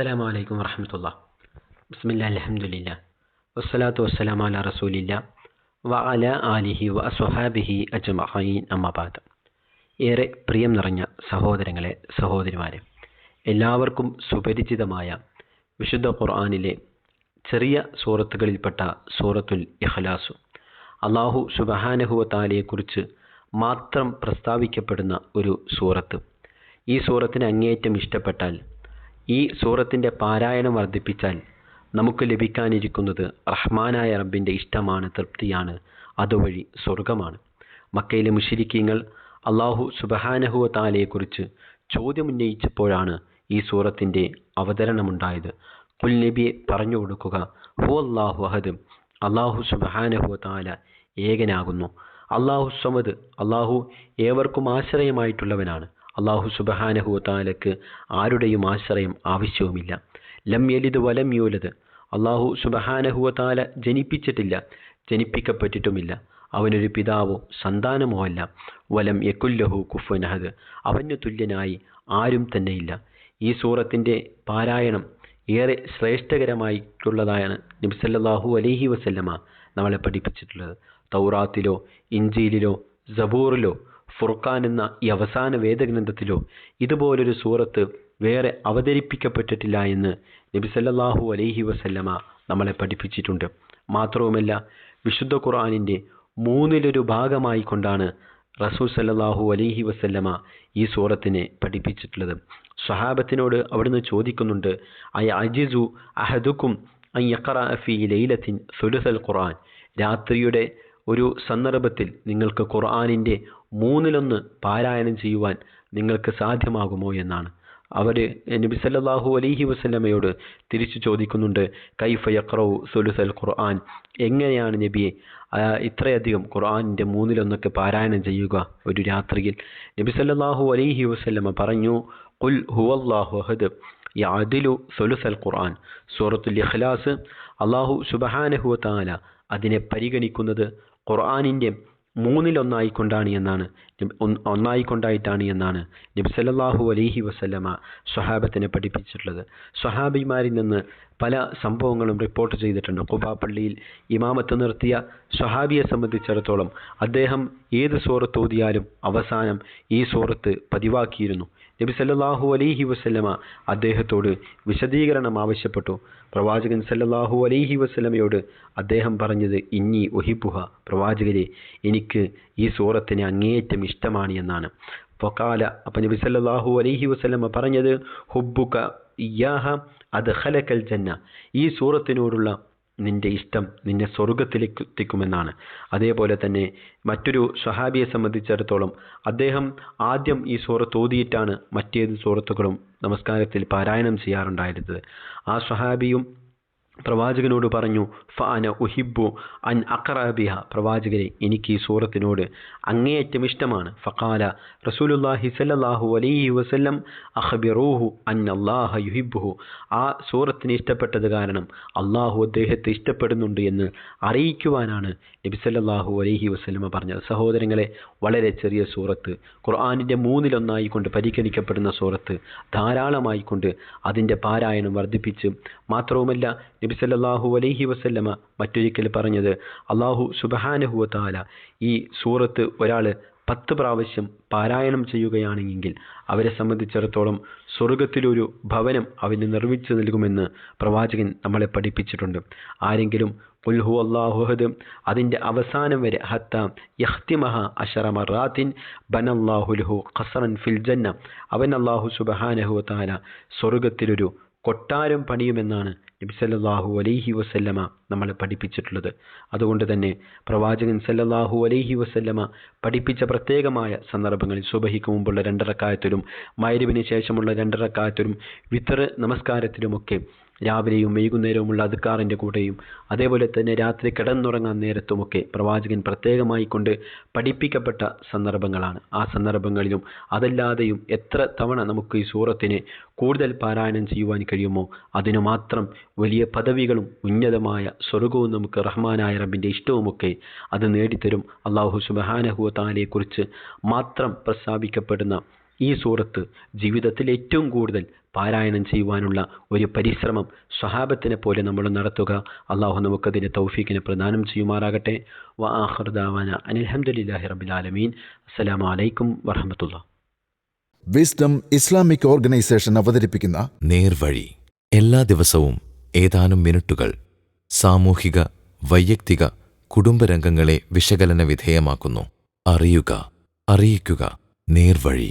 അസ്സലാമു അലൈക്കും വറഹമത്തുള്ള ബിസ്മില്ല അലഹമുല്ല വസ്സലാത്തു വസ്സലാം അല റസൂലില്ല വ അല ആലിഹി വ സുഹാബിഹി അജ്മഹീൻ അമ്മബാദ് ഏറെ പ്രിയം നിറഞ്ഞ സഹോദരങ്ങളെ സഹോദരിമാരെ എല്ലാവർക്കും സുപരിചിതമായ വിശുദ്ധ ഖുർആാനിലെ ചെറിയ സൂറത്തുകളിൽപ്പെട്ട സൂറത്തുൽ ഇഖ്ലാസു. അള്ളാഹു സുബഹാനഹുവ താലയെക്കുറിച്ച് മാത്രം പ്രസ്താവിക്കപ്പെടുന്ന ഒരു സൂറത്ത്. ഈ സൂറത്തിന് അങ്ങേയറ്റം ഇഷ്ടപ്പെട്ടാൽ ഈ സൂറത്തിന്റെ പാരായണം വർദ്ധിപ്പിച്ചാൽ നമുക്ക് ലഭിക്കാനിരിക്കുന്നത് റഹ്മാനായ റബ്ബിന്റെ ഇഷ്ടമാണ് തൃപ്തിയാണ് അതുവഴി സ്വർഗമാണ് മക്കയിലെ മുഷിരിക്കീങ്ങൾ അള്ളാഹു സുബഹാനഹുവ താലയെക്കുറിച്ച് ചോദ്യമുന്നയിച്ചപ്പോഴാണ് ഈ സൂറത്തിന്റെ അവതരണമുണ്ടായത്. കുൽ നബിയെ പറഞ്ഞു കൊടുക്കുക ഹു അള്ളാഹു അഹദ് അള്ളാഹു സുബഹാനഹുവ താല ഏകനാകുന്നു. അള്ളാഹു സമദ് അള്ളാഹു ഏവർക്കും ആശ്രയമായിട്ടുള്ളവനാണ്. അള്ളാഹു സുബഹാനഹുവത്താലക്ക് ആരുടെയും ആശ്രയം ആവശ്യവുമില്ല. ലം യലിത് വലം യൂലത് അള്ളാഹു സുബഹാനഹുവത്താല ജനിപ്പിച്ചിട്ടില്ല ജനിപ്പിക്കപ്പെട്ടിട്ടുമില്ല. അവനൊരു പിതാവോ സന്താനമോ അല്ല. വലം യക്കുല്ലഹു കുഫുനഹദ് അവന് തുല്യനായി ആരും തന്നെയില്ല. ഈ സൂറത്തിന്റെ പാരായണം ഏറെ ശ്രേഷ്ഠകരമായിട്ടുള്ളതാണ് നിബ്സല്ലാഹു അലഹി വസല്ലമ നമ്മളെ പഠിപ്പിച്ചിട്ടുള്ളത്. തൗറാത്തിലോ ഇഞ്ചിയിലോ ജബൂറിലോ ഫുർഖാൻ എന്ന ഈ അവസാന വേദഗ്രന്ഥത്തിലോ ഇതുപോലൊരു സൂറത്ത് വേറെ അവതരിപ്പിക്കപ്പെട്ടിട്ടില്ല എന്ന് നബി നബിസല്ലാഹു അലൈഹി വസല്ലമ നമ്മളെ പഠിപ്പിച്ചിട്ടുണ്ട്. മാത്രവുമല്ല വിശുദ്ധ ഖുർആാനിന്റെ മൂന്നിലൊരു ഭാഗമായി കൊണ്ടാണ് റസൂൽ സല്ലാഹു അലൈഹി വസല്ലമ ഈ സൂറത്തിനെ പഠിപ്പിച്ചിട്ടുള്ളത്. സ്വഹാബത്തിനോട് അവിടുന്ന് ചോദിക്കുന്നുണ്ട് ഐ അജിസു അഹദുക്കും ഐ യഖറ ഫി ലൈലത്തിൻ സുലുസൽ ഖുർആൻ? രാത്രിയുടെ ഒരു സന്ദർഭത്തിൽ നിങ്ങൾക്ക് ഖുർആാനിന്റെ മൂന്നിലൊന്ന് പാരായണം ചെയ്യുവാൻ നിങ്ങൾക്ക് സാധ്യമാകുമോ എന്നാണ്. അവർ നബി സല്ലല്ലാഹു അലൈഹി വസല്ലമയോട് തിരിച്ചു ചോദിക്കുന്നുണ്ട് കൈഫ യഖറൗ സുലുസൽ ഖുർആൻ? എങ്ങനെയാണ് നബിയെ ഇത്രയധികം ഖുർആാനിന്റെ മൂന്നിലൊന്നൊക്കെ പാരായണം ചെയ്യുക? ഒരു രാത്രിയിൽ നബി സല്ലല്ലാഹു അലൈഹി വസല്ലമ പറഞ്ഞു കുൽ ഹുവല്ലാഹു അഹദ് യാദിലു സുലുസൽ ഖുർആൻ. സൂറത്തുൽ ഇഖ്ലാസ് അള്ളാഹു സുബഹാനഹു തആല അതിനെ പരിഗണിക്കുന്നത് ഖുർആാനിന്റെ മൂന്നിലൊന്നായിക്കൊണ്ടാണ് എന്നാണ്. ഒന്നായിക്കൊണ്ടായിട്ടാണ് എന്നാണ് നബി സല്ലല്ലാഹു അലൈഹി വസല്ലമ സ്വഹാബത്തിനെ പഠിപ്പിച്ചിട്ടുള്ളത്. സ്വഹാബിമാരിൽ നിന്ന് പല സംഭവങ്ങളും റിപ്പോർട്ട് ചെയ്തിട്ടുണ്ട്. കുബാ പള്ളിയിൽ ഇമാമത്ത് നിർത്തിയ സ്വഹാബിയെ സംബന്ധിച്ചിടത്തോളം അദ്ദേഹം ഏത് സൂറത്ത് ഓതിയാലും അവസാനം ഈ സൂറത്ത് പതിവാക്കിയിരുന്നു. നബി സല്ലാഹു അലൈഹി വസ്ലമ അദ്ദേഹത്തോട് വിശദീകരണം ആവശ്യപ്പെട്ടു. പ്രവാചകൻ സല്ലാഹു അലൈഹി വസ്ലമയോട് അദ്ദേഹം പറഞ്ഞത് ഇന്നി ഒഹിബുഹ പ്രവാചകരെ എനിക്ക് ഈ സൂറത്തിന് അങ്ങേയറ്റം ഇഷ്ടമാണ് എന്നാണ്. ഫൊക്കാല അപ്പം നബി സല്ലാഹു അലൈഹി വസ്ലമ പറഞ്ഞത് ഹുബുക ഇയാഹ അത് ഹലക്കൽ ജന്ന. ഈ സൂറത്തിനോടുള്ള നിന്റെ ഇഷ്ടം നിന്നെ സ്വർഗത്തിലേക്ക് എത്തിക്കുമെന്നാണ് അതേപോലെ തന്നെ മറ്റൊരു സഹാബിയെ സംബന്ധിച്ചിടത്തോളം അദ്ദേഹം ആദ്യം ഈ സൂറത്ത് ഓതിയിട്ടാണ് മറ്റേത് സൂറത്തുകളും നമസ്കാരത്തിൽ പാരായണം ചെയ്യാറുണ്ടായിരുന്നത്. ആ സ്വഹാബിയും പ്രവാചകനോട് പറഞ്ഞു ഫാന ഉഹിബു അൻ അക്രബിഹ പ്രവാചകരെ എനിക്ക് ഈ സൂറത്തിനോട് അങ്ങേയറ്റം ഇഷ്ടമാണ്. ഫഖാല റസൂലുല്ലാഹി സല്ലാഹു അലൈഹി വസല്ലം അഹബിറൂഹു അൻ അള്ളാഹ യുഹിബുഹു ആ സൂറത്തിന് ഇഷ്ടപ്പെട്ടത് കാരണം അള്ളാഹു അദ്ദേഹത്തെ ഇഷ്ടപ്പെടുന്നുണ്ട് എന്ന് അറിയിക്കുവാനാണ് നബി സല്ലാഹു അലൈഹി വസ്ലമ പറഞ്ഞത്. സഹോദരങ്ങളെ വളരെ ചെറിയ സൂറത്ത് ഖുർആാനിന്റെ മൂന്നിലൊന്നായി കൊണ്ട് പരിഗണിക്കപ്പെടുന്ന സൂറത്ത് ധാരാളമായി കൊണ്ട് അതിന്റെ പാരായണം വർദ്ധിപ്പിച്ച് മാത്രവുമല്ല നബി സല്ലാഹു അലൈഹി വസല്ലമ മറ്റൊരിക്കൽ പറഞ്ഞത് അള്ളാഹു സുബഹാനഹുവത്താല ഈ സൂറത്ത് ഒരാൾ പത്ത് പ്രാവശ്യം പാരായണം ചെയ്യുകയാണെങ്കിൽ അവരെ സംബന്ധിച്ചിടത്തോളം സ്വർഗത്തിലൊരു ഭവനം അവന് നിർമ്മിച്ചു നൽകുമെന്ന് പ്രവാചകൻ നമ്മളെ പഠിപ്പിച്ചിട്ടുണ്ട്. ആരെങ്കിലും ഉൽഹു അള്ളാഹുഹദ് അതിന്റെ അവസാനം വരെ ഹത്ത യഹ്തിമഹ അഷറമറാത്തിൻ ബനല്ലാഹുൽഹു ഖസറൻ ഫിൽ ജന്ന അവൻ അള്ളാഹു സുബഹാനഹു താല സ്വർഗത്തിലൊരു കൊട്ടാരം പണിയുമെന്നാണ് നബി സല്ലാഹു അലൈഹി വസല്ലമ നമ്മളെ പഠിപ്പിച്ചിട്ടുള്ളത്. അതുകൊണ്ട് തന്നെ പ്രവാചകൻ സല്ലല്ലാഹു അലൈഹി വസല്ലമ പഠിപ്പിച്ച പ്രത്യേകമായ സന്ദർഭങ്ങളിൽ സുബഹിക്ക് മുമ്പുള്ള രണ്ടരക്കായത്തിലും മൈരവിന് ശേഷമുള്ള രണ്ടരക്കായത്തിലും വിത്തർ നമസ്കാരത്തിലുമൊക്കെ രാവിലെയും വൈകുന്നേരവുമുള്ള അതുക്കാറിന്റെ കൂടെയും. അതേപോലെ തന്നെ രാത്രി കിടന്നുറങ്ങാൻ നേരത്തുമൊക്കെ പ്രവാചകൻ പ്രത്യേകമായി കൊണ്ട് പഠിപ്പിക്കപ്പെട്ട സന്ദർഭങ്ങളാണ്. ആ സന്ദർഭങ്ങളിലും അതല്ലാതെയും എത്ര തവണ നമുക്ക് ഈ സൂറത്തിനെ കൂടുതൽ പാരായണം ചെയ്യുവാൻ കഴിയുമോ? അതിനു മാത്രം വലിയ പദവികളും ഉന്നതമായ സ്വർഗവും നമുക്ക് റഹ്മാനായ റബ്ബിന്റെ ഇഷ്ടവുമൊക്കെ അത് നേടിത്തരും. അള്ളാഹു സുബഹാനഹുവ താലയെക്കുറിച്ച് മാത്രം പ്രസ്താവിക്കപ്പെടുന്ന ഈ സൂറത്ത് ജീവിതത്തിൽ ഏറ്റവും കൂടുതൽ പാരായണം ചെയ്യുവാനുള്ള ഒരു പരിശ്രമം സ്വഹാബത്തിനെ പോലെ നമ്മൾ നടത്തുക. അള്ളാഹു നമുക്കതിന്റെ തൗഫീഖിന് പ്രദാനം ചെയ്യുമാറാകട്ടെ. വ ആഹർദാവാന അനിൽഹമ്മദില്ലാഹി റബിലാലമീൻ ആലമീൻ. അസ്സലാമു അലൈക്കും വറഹമത്തുള്ള വിസ്ഡം ഇസ്ലാമിക് ഓർഗനൈസേഷൻ അവതരിപ്പിക്കുന്ന നേർവഴി എല്ലാ ദിവസവും ഏതാനും മിനിറ്റുകൾ സാമൂഹിക വൈയക്തിക കുടുംബരംഗങ്ങളെ വിശകലന വിധേയമാക്കുന്നു. അറിയുക അറിയിക്കുക. നേർവഴി